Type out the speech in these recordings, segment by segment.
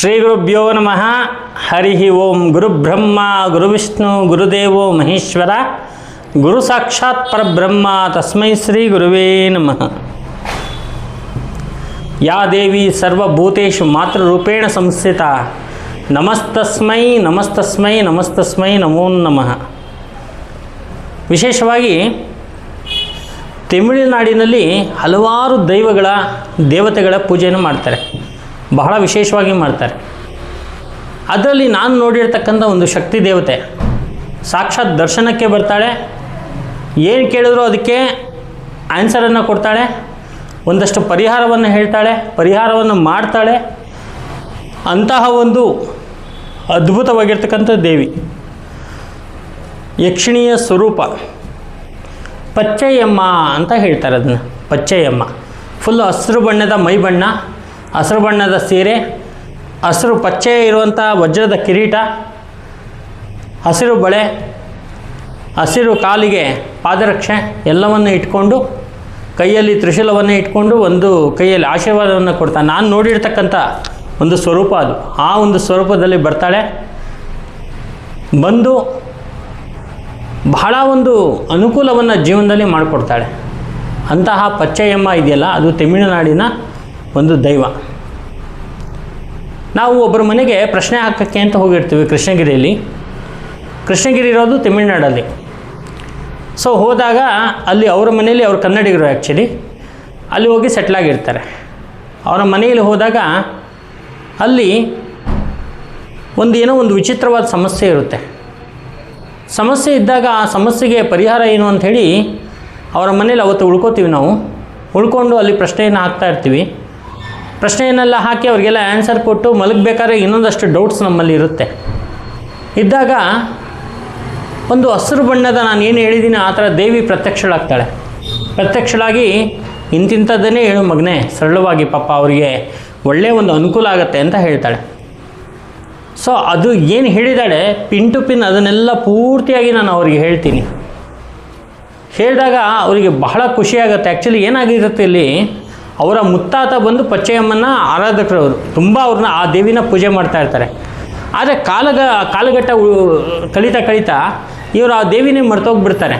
ಶ್ರೀ ಗುರುಭ್ಯೋ ನಮಃ. ಹರಿ ಓಂ ಗುರುಬ್ರಹ್ಮ ಗುರುವಿಷ್ಣು ಗುರುದೇವೋ ಮಹೇಶ್ವರ. ಗುರು ಸಾಕ್ಷಾತ್ ಪರಬ್ರಹ್ಮ, ತಸ್ಮೈ ಶ್ರೀ ಗುರುವೇ ನಮಃ. ಯಾ ದೇವಿ ಸರ್ವಭೂತೇಶು ಮಾತೃರೂಪೇಣ ಸಂಸ್ಥಿತ. ನಮಸ್ತಸ್ಮೈ ನಮಸ್ತಸ್ಮೈ ನಮಸ್ತಸ್ಮೈ ನಮೋ ನಮಃ. ವಿಶೇಷವಾಗಿ ತಮಿಳುನಾಡಿನಲ್ಲಿ ಹಲವಾರು ದೈವಗಳ ದೇವತೆಗಳ ಪೂಜೆಯನ್ನು ಮಾಡ್ತಾರೆ. ಬಹಳ ವಿಶೇಷವಾಗಿ ಮಾಡ್ತಾರೆ. ಅದರಲ್ಲಿ ನಾನು ನೋಡಿರ್ತಕ್ಕಂಥ ಒಂದು ಶಕ್ತಿ ದೇವತೆ ಸಾಕ್ಷಾತ್ ದರ್ಶನಕ್ಕೆ ಬರ್ತಾಳೆ, ಏನು ಕೇಳಿದ್ರು ಅದಕ್ಕೆ ಆನ್ಸರನ್ನು ಕೊಡ್ತಾಳೆ, ಒಂದಷ್ಟು ಪರಿಹಾರವನ್ನು ಹೇಳ್ತಾಳೆ, ಪರಿಹಾರವನ್ನು ಮಾಡ್ತಾಳೆ. ಅಂತಹ ಒಂದು ಅದ್ಭುತವಾಗಿರ್ತಕ್ಕಂಥ ದೇವಿ. ಯಕ್ಷಿಣಿಯ ಸ್ವರೂಪ. ಪಚ್ಚೆಯಮ್ಮ ಅಂತ ಹೇಳ್ತಾರೆ ಅದನ್ನು, ಪಚ್ಚೆಯಮ್ಮ. ಫುಲ್ಲು ಹಸಿರು ಬಣ್ಣದ ಮೈ ಬಣ್ಣ ಹಸಿರು ಬಣ್ಣದ ಸೀರೆ, ಹಸಿರು ಪಚ್ಚೆ ಇರುವಂಥ ವಜ್ರದ ಕಿರೀಟ, ಹಸಿರು ಬಳೆ, ಹಸಿರು ಕಾಲಿಗೆ ಪಾದರಕ್ಷೆ ಎಲ್ಲವನ್ನು ಇಟ್ಕೊಂಡು, ಕೈಯಲ್ಲಿ ತ್ರಿಶೂಲವನ್ನು ಇಟ್ಕೊಂಡು ಒಂದು ಕೈಯಲ್ಲಿ ಆಶೀರ್ವಾದವನ್ನು ಕೊಡ್ತಾನೆ. ನಾನು ನೋಡಿರ್ತಕ್ಕಂಥ ಒಂದು ಸ್ವರೂಪ ಅದು. ಆ ಒಂದು ಸ್ವರೂಪದಲ್ಲಿ ಬರ್ತಾಳೆ. ಬಂದು ಬಹಳ ಒಂದು ಅನುಕೂಲವನ್ನು ಜೀವನದಲ್ಲಿ ಮಾಡಿಕೊಡ್ತಾಳೆ. ಅಂತಹ ಪಚ್ಚೆಯಮ್ಮ ಇದೆಯಲ್ಲ, ಅದು ತಮಿಳುನಾಡಿನ ಒಂದು ದೈವ. ನಾವು ಒಬ್ಬರ ಮನೆಗೆ ಪ್ರಶ್ನೆ ಹಾಕೋಕ್ಕೆ ಅಂತ ಹೋಗಿರ್ತೀವಿ ಕೃಷ್ಣಗಿರಿಯಲ್ಲಿ. ಕೃಷ್ಣಗಿರಿ ಇರೋದು ತಮಿಳ್ನಾಡಲ್ಲಿ. ಸೊ ಹೋದಾಗ ಅಲ್ಲಿ ಅವರ ಮನೆಯಲ್ಲಿ ಅವ್ರು ಕನ್ನಡಿಗರು ಆ್ಯಕ್ಚುಲಿ ಅಲ್ಲಿ ಹೋಗಿ ಸೆಟ್ಲಾಗಿರ್ತಾರೆ ಅವರ ಮನೆಯಲ್ಲಿ ಹೋದಾಗ ಅಲ್ಲಿ ಒಂದು ಏನೋ ಒಂದು ವಿಚಿತ್ರವಾದ ಸಮಸ್ಯೆ ಇರುತ್ತೆ. ಸಮಸ್ಯೆ ಇದ್ದಾಗ ಆ ಸಮಸ್ಯೆಗೆ ಪರಿಹಾರ ಏನು ಅಂಥೇಳಿ ಅವರ ಮನೇಲಿ ಅವತ್ತು ಉಳ್ಕೋತೀವಿ ನಾವು. ಉಳ್ಕೊಂಡು ಅಲ್ಲಿ ಪ್ರಶ್ನೆಯನ್ನು ಹಾಕ್ತಾ ಇರ್ತೀವಿ. ಪ್ರಶ್ನೆಯನ್ನೆಲ್ಲ ಹಾಕಿ ಅವರಿಗೆಲ್ಲ ಆನ್ಸರ್ ಕೊಟ್ಟು ಮಲಗಬೇಕಾದ್ರೆ ಇನ್ನೊಂದಷ್ಟು ಡೌಟ್ಸ್ ನಮ್ಮಲ್ಲಿ ಇರುತ್ತೆ. ಇದ್ದಾಗ ಒಂದು ಹಸಿರು ಬಣ್ಣದ ನಾನು ಏನು ಹೇಳಿದ್ದೀನಿ ಆ ಥರ ದೇವಿ ಪ್ರತ್ಯಕ್ಷಳಾಗ್ತಾಳೆ. ಪ್ರತ್ಯಕ್ಷಳಾಗಿ ಇಂತಿಂಥದ್ದನ್ನೇ ಹೇಳು ಮಗನೇ, ಸರಳವಾಗಿ ಪಾಪ ಅವರಿಗೆ ಒಳ್ಳೆಯ ಒಂದು ಅನುಕೂಲ ಆಗುತ್ತೆ ಅಂತ ಹೇಳ್ತಾಳೆ. ಸೊ ಅದು ಏನು ಹೇಳಿದಾಳೆ ಪಿನ್ ಟು ಪಿನ್ ಅದನ್ನೆಲ್ಲ ಪೂರ್ತಿಯಾಗಿ ನಾನು ಅವರಿಗೆ ಹೇಳ್ತೀನಿ. ಹೇಳಿದಾಗ ಅವರಿಗೆ ಬಹಳ ಖುಷಿಯಾಗುತ್ತೆ ಆ್ಯಕ್ಚುಲಿ ಏನಾಗಿರುತ್ತೆ ಇಲ್ಲಿ ಅವರ ಮುತ್ತಾತ ಬಂದು ಪಚ್ಚಯಮ್ಮನ ಆರಾಧಕರವರು. ತುಂಬ ಅವ್ರನ್ನ ಆ ದೇವಿನ ಪೂಜೆ ಮಾಡ್ತಾ ಇರ್ತಾರೆ. ಆದರೆ ಕಾಲಗ, ಕಾಲಘಟ್ಟ ಕಳಿತ ಕಳೀತಾ ಇವರು ಆ ದೇವಿನೇ ಮರ್ತೋಗ್ಬಿಡ್ತಾರೆ.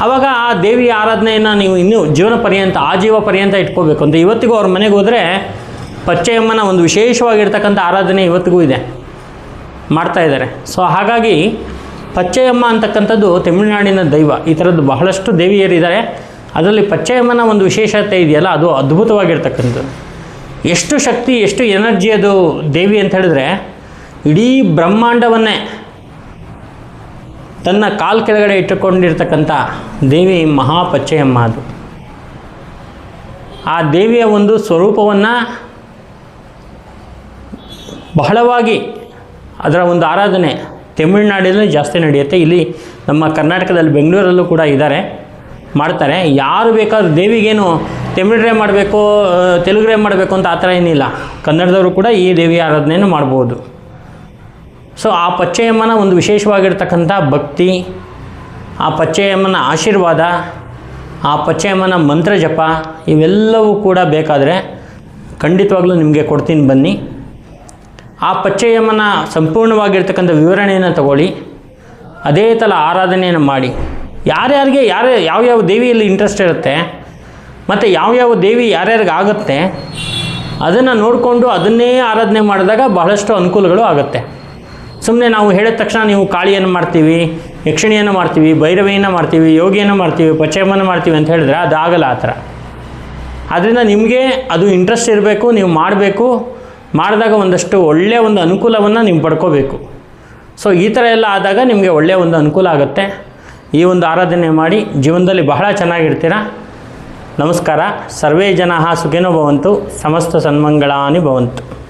ಆವಾಗ ಆ ದೇವಿ ಆರಾಧನೆಯನ್ನು ನೀವು ಇನ್ನೂ ಜೀವನ ಪರ್ಯಂತ, ಆಜೀವ ಪರ್ಯಂತ ಇಟ್ಕೋಬೇಕು. ಅಂತ ಇವತ್ತಿಗೂ ಅವ್ರ ಮನೆಗೆ ಹೋದರೆ ಪಚ್ಚಯಮ್ಮನ ಒಂದು ವಿಶೇಷವಾಗಿರ್ತಕ್ಕಂಥ ಆರಾಧನೆ ಇವತ್ತಿಗೂ ಇದೆ. ಮಾಡ್ತಾ ಇದ್ದಾರೆ. ಸೊ ಹಾಗಾಗಿ ಪಚ್ಚೆಯಮ್ಮ ಅಂತಕ್ಕಂಥದ್ದು ತಮಿಳುನಾಡಿನ ದೈವ. ಈ ಥರದ್ದು ಬಹಳಷ್ಟು ದೇವಿಯರಿದ್ದಾರೆ. ಅದರಲ್ಲಿ ಪಚ್ಚಯಮನ ಒಂದು ವಿಶೇಷತೆ ಇದೆಯಲ್ಲ, ಅದು ಅದ್ಭುತವಾಗಿರ್ತಕ್ಕಂಥದ್ದು. ಎಷ್ಟು ಶಕ್ತಿ, ಎಷ್ಟು ಎನರ್ಜಿ ಅದು ದೇವಿ ಅಂತ ಹೇಳಿದ್ರೆ, ಇಡೀ ಬ್ರಹ್ಮಾಂಡವನ್ನೇ ತನ್ನ ಕಾಲು ಕೆಳಗಡೆ ಇಟ್ಟುಕೊಂಡಿರ್ತಕ್ಕಂಥ ದೇವಿ ಮಹಾಪಚ್ಚಯಮ್ಮ ಅದು. ಆ ದೇವಿಯ ಒಂದು ಸ್ವರೂಪವನ್ನು ಬಹಳವಾಗಿ ಅದರ ಒಂದು ಆರಾಧನೆ ತಮಿಳುನಾಡಿನಲ್ಲಿ ಜಾಸ್ತಿ ನಡೆಯುತ್ತೆ. ಇಲ್ಲಿ ನಮ್ಮ ಕರ್ನಾಟಕದಲ್ಲಿ ಬೆಂಗಳೂರಲ್ಲೂ ಕೂಡ ಇದ್ದಾರೆ. ಮಾಡ್ತಾರೆ. ಯಾರು ಬೇಕಾದ್ರೂ ದೇವಿಗೇನು ತಮಿಳ್ರೇ ಮಾಡಬೇಕು ತೆಲುಗ್ರೇ ಮಾಡಬೇಕು ಅಂತ ಆ ಥರ ಏನಿಲ್ಲ. ಕನ್ನಡದವರು ಕೂಡ ಈ ದೇವಿಯ ಆರಾಧನೆಯನ್ನು ಮಾಡ್ಬೋದು. ಸೊ ಆ ಪಚ್ಚಯಮ್ಮನ ಒಂದು ವಿಶೇಷವಾಗಿರ್ತಕ್ಕಂಥ ಭಕ್ತಿ, ಆ ಪಚ್ಚಯಮ್ಮನ ಆಶೀರ್ವಾದ, ಆ ಪಚ್ಚಯಮ್ಮನ ಮಂತ್ರ ಜಪ, ಇವೆಲ್ಲವೂ ಕೂಡ ಬೇಕಾದರೆ ಖಂಡಿತವಾಗ್ಲೂ ನಿಮಗೆ ಕೊಡ್ತೀನಿ ಬನ್ನಿ. ಆ ಪಚ್ಚಯಮ್ಮನ ಸಂಪೂರ್ಣವಾಗಿರ್ತಕ್ಕಂಥ ವಿವರಣೆಯನ್ನು ತಗೊಳ್ಳಿ. ಅದೇ ಥರ ಆರಾಧನೆಯನ್ನು ಮಾಡಿ. ಯಾರ್ಯಾರಿಗೆ, ಯಾರ, ಯಾವ್ಯಾವ ದೇವಿಯಲ್ಲಿ ಇಂಟ್ರೆಸ್ಟ್ ಇರುತ್ತೆ, ಮತ್ತು ಯಾವ್ಯಾವ ದೇವಿ ಯಾರ್ಯಾರಿಗೆ ಆಗುತ್ತೆ, ಅದನ್ನು ನೋಡಿಕೊಂಡು ಅದನ್ನೇ ಆರಾಧನೆ ಮಾಡಿದಾಗ ಬಹಳಷ್ಟು ಅನುಕೂಲಗಳು ಆಗುತ್ತೆ. ಸುಮ್ಮನೆ ನಾವು ಹೇಳಿದ ತಕ್ಷಣ ನೀವು ಕಾಳಿಯನ್ನು ಮಾಡ್ತೀವಿ, ಯಕ್ಷಿಣಿಯನ್ನು ಮಾಡ್ತೀವಿ, ಭೈರವಿಯನ್ನು ಮಾಡ್ತೀವಿ, ಯೋಗಿಯನ್ನು ಮಾಡ್ತೀವಿ ಪಚ್ಚಯಮ್ಮನ ಮಾಡ್ತೀವಿ ಅಂತ ಹೇಳಿದ್ರೆ ಅದು ಆಗಲ್ಲ ಆ ಥರ. ಆದ್ದರಿಂದ ನಿಮಗೆ ಅದು ಇಂಟ್ರೆಸ್ಟ್ ಇರಬೇಕು, ನೀವು ಮಾಡಬೇಕು, ಮಾಡಿದಾಗ ಒಂದಷ್ಟು ಒಳ್ಳೆಯ ಒಂದು ಅನುಕೂಲವನ್ನು ನೀವು ಪಡ್ಕೋಬೇಕು. ಸೊ ಈ ಥರ ಎಲ್ಲ ಆದಾಗ ನಿಮಗೆ ಒಳ್ಳೆಯ ಒಂದು ಅನುಕೂಲ ಆಗುತ್ತೆ. ಈ ಒಂದು ಆರಾಧನೆ ಮಾಡಿ ಜೀವನದಲ್ಲಿ ಬಹಳ ಚೆನ್ನಾಗಿರ್ತೀರ? ನಮಸ್ಕಾರ. ಸರ್ವೇ ಜನ ಸುಖಿನೋ ಭವಂತು, ಸಮಸ್ತ ಸನ್ಮಂಗಳಾನಿ ಭವಂತು.